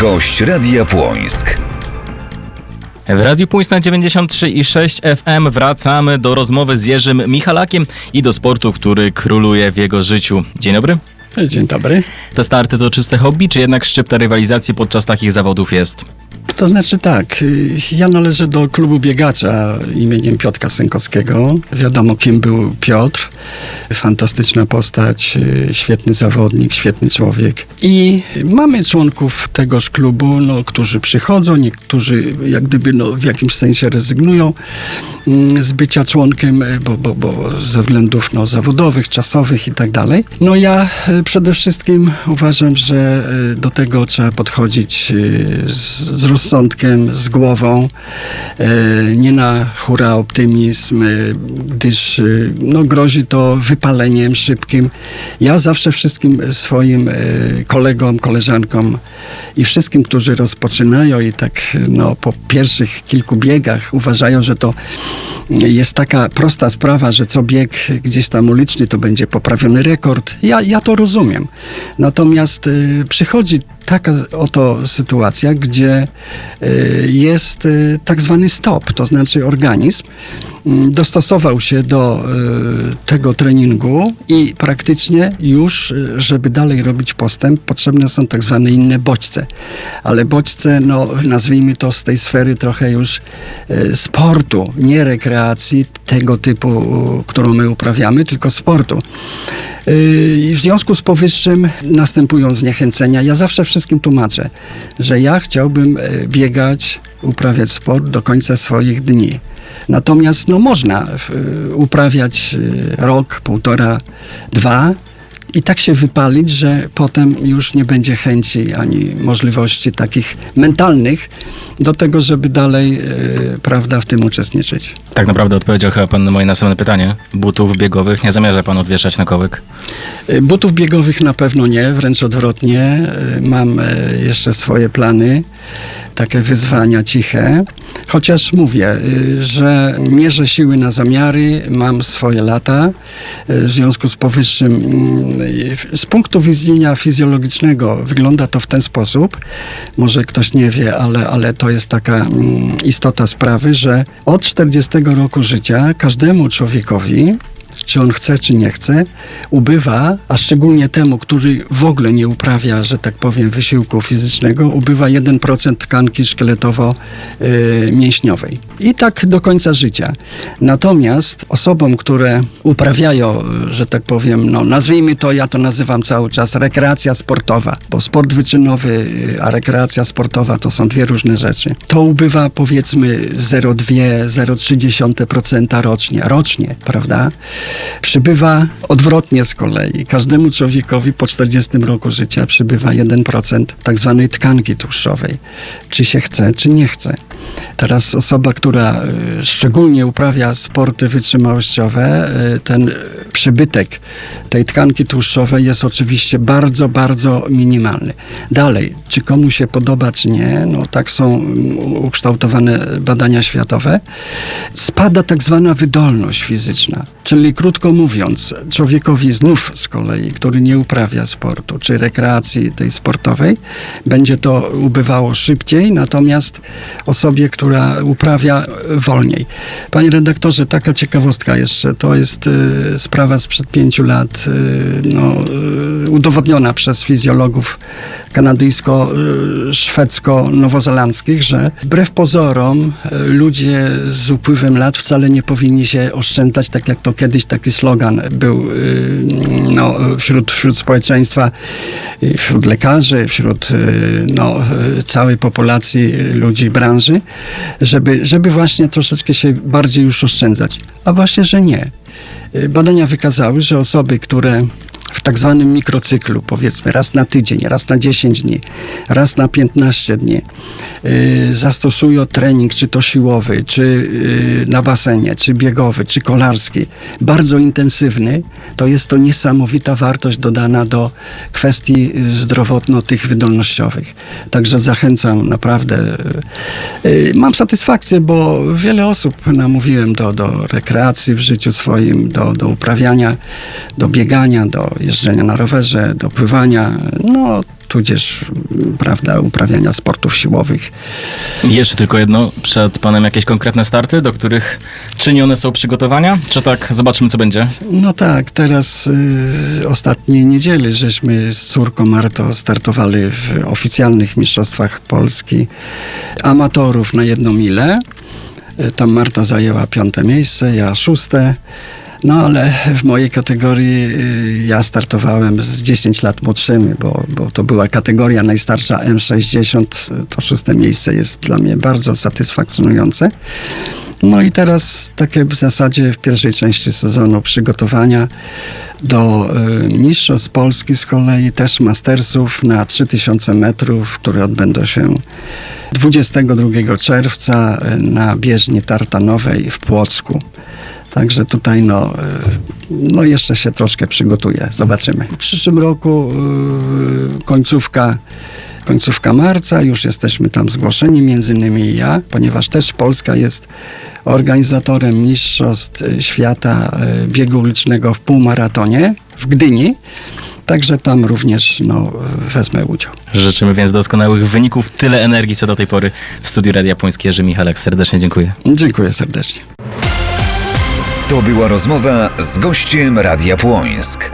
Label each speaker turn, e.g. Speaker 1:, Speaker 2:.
Speaker 1: Gość Radia Płońsk.
Speaker 2: W Radiu Puls na 93,6 FM wracamy do rozmowy z Jerzym Michalakiem i do sportu, który króluje w jego życiu. Dzień dobry.
Speaker 3: Dzień dobry.
Speaker 2: Te starty to czyste hobby, czy jednak szczypta rywalizacji podczas takich zawodów jest?
Speaker 3: To znaczy tak, y, ja należę do klubu biegacza imieniem Piotra Sękowskiego. Wiadomo, kim był Piotr. Fantastyczna postać, y, świetny zawodnik, świetny człowiek. I mamy członków tegoż klubu, no, którzy przychodzą, niektórzy jak gdyby no, w jakimś sensie rezygnują z bycia członkiem, y, bo, bo, bo ze względów no, zawodowych, czasowych i tak dalej. No ja y, przede wszystkim uważam, że y, do tego trzeba podchodzić z, z rozsądkiem, z głową, nie na hura optymizm, gdyż no, grozi to wypaleniem szybkim. Ja zawsze wszystkim swoim kolegom, koleżankom i wszystkim, którzy rozpoczynają i tak no, po pierwszych kilku biegach uważają, że to jest taka prosta sprawa, że co bieg gdzieś tam uliczny to będzie poprawiony rekord. Ja, ja to rozumiem. Natomiast y, przychodzi taka oto sytuacja, gdzie y, jest y, tak zwany stop, to znaczy organizm mm, dostosował się do y, tego treningu i praktycznie już, żeby dalej robić postęp, potrzebne są tak zwane inne bodźce. Ale bodźce, no nazwijmy to z tej sfery trochę już sportu, nie rekreacji tego typu, którą my uprawiamy, tylko sportu. Y, I w związku z powyższym następują zniechęcenia. Ja zawsze wszystkim tłumaczę, że ja chciałbym y, biegać, uprawiać sport do końca swoich dni. Natomiast no, można y, uprawiać y, rok, półtora, dwa i tak się wypalić, że potem już nie będzie chęci ani możliwości takich mentalnych do tego, żeby dalej, y, prawda, w tym uczestniczyć.
Speaker 2: Tak naprawdę odpowiedział chyba pan na moje następne pytanie. Butów biegowych nie zamierza pan odwieszać na kołek?
Speaker 3: Y, Butów biegowych na pewno nie, wręcz odwrotnie. Y, Mam jeszcze swoje plany, takie wyzwania ciche. Chociaż mówię, że mierzę siły na zamiary, mam swoje lata. W związku z powyższym, z punktu widzenia fizjologicznego wygląda to w ten sposób. Może ktoś nie wie, ale, ale to jest taka mm, istota sprawy, że od 40 roku życia każdemu człowiekowi czy on chce, czy nie chce, ubywa, a szczególnie temu, który w ogóle nie uprawia, że tak powiem, wysiłku fizycznego, ubywa 1% tkanki szkieletowo-mięśniowej. I tak do końca życia. Natomiast osobom, które uprawiają, y, że tak powiem, no nazwijmy to, ja to nazywam cały czas rekreacja sportowa, bo sport wyczynowy, y, a rekreacja sportowa to są dwie różne rzeczy. To ubywa powiedzmy 0,2-0,3% rocznie. Rocznie, prawda? Przybywa odwrotnie z kolei. Każdemu człowiekowi po 40 roku życia przybywa 1% tak zwanej tkanki tłuszczowej. Czy się chce, czy nie chce. Teraz osoba, która y, szczególnie uprawia sporty wytrzymałościowe, y, ten przybytek tej tkanki tłuszczowej jest oczywiście bardzo, bardzo minimalny. Dalej, czy komu się podoba, czy nie, no tak są mm, ukształtowane badania światowe, spada tak zwana wydolność fizyczna. Czyli krótko mówiąc, człowiekowi znów z kolei, który nie uprawia sportu czy rekreacji tej sportowej, będzie to ubywało szybciej, natomiast osobie, która uprawia wolniej. Panie redaktorze, taka ciekawostka jeszcze, to jest y, sprawa sprzed pięciu lat, y, no, y, udowodniona przez fizjologów kanadyjsko-szwedzko-nowozelandzkich, że wbrew pozorom y, ludzie z upływem lat wcale nie powinni się oszczędzać, tak jak to kiedyś taki slogan był y, no, wśród, wśród społeczeństwa, y, wśród lekarzy, wśród no, całej populacji ludzi branży, żeby, żeby właśnie troszeczkę się bardziej już oszczędzać. A właśnie, że nie. Badania wykazały, że osoby, które tak zwanym mikrocyklu, powiedzmy raz na tydzień, raz na 10 dni, raz na 15 dni, y, zastosują trening, czy to siłowy, czy y, na basenie, czy biegowy, czy kolarski, bardzo intensywny, to jest to niesamowita wartość dodana do kwestii y, zdrowotno tych wydolnościowych. Także zachęcam naprawdę. y, Mam satysfakcję, bo wiele osób namówiłem do, do rekreacji w życiu swoim, do, do uprawiania, do biegania, do jeżdżenia na rowerze, do pływania. No, tudzież m, prawda, uprawiania sportów siłowych.
Speaker 2: Jeszcze tylko jedno, przed panem jakieś konkretne starty, do których czynione są przygotowania? Czy tak, zobaczymy co będzie?
Speaker 3: No tak, teraz y, ostatniej niedzieli żeśmy z córką Marto startowali w oficjalnych mistrzostwach Polski amatorów na jedną milę. Y, Tam Marta zajęła piąte miejsce, ja szóste. No ale w mojej kategorii y, ja startowałem z 10 lat młodszymi, bo, bo to była kategoria najstarsza M60. To szóste miejsce jest dla mnie bardzo satysfakcjonujące. No i teraz takie w zasadzie w pierwszej części sezonu przygotowania do y, Mistrzostw Polski z kolei, też Mastersów na 3000 metrów, które odbędą się 22 czerwca y, na bieżni tartanowej w Płocku. Także tutaj no, y, no jeszcze się troszkę przygotuję. Zobaczymy. W przyszłym roku y, końcówka końcówka marca, już jesteśmy tam zgłoszeni, między innymi ja, ponieważ też Polska jest organizatorem Mistrzostw Świata y, Biegu Ulicznego w półmaratonie w Gdyni. Także tam również no, wezmę udział.
Speaker 2: Życzymy więc doskonałych wyników, tyle energii co do tej pory w studiu Radia Płońskie. Jerzy Michalek, serdecznie dziękuję.
Speaker 3: Dziękuję serdecznie.
Speaker 1: To była rozmowa z gościem Radia Płońsk.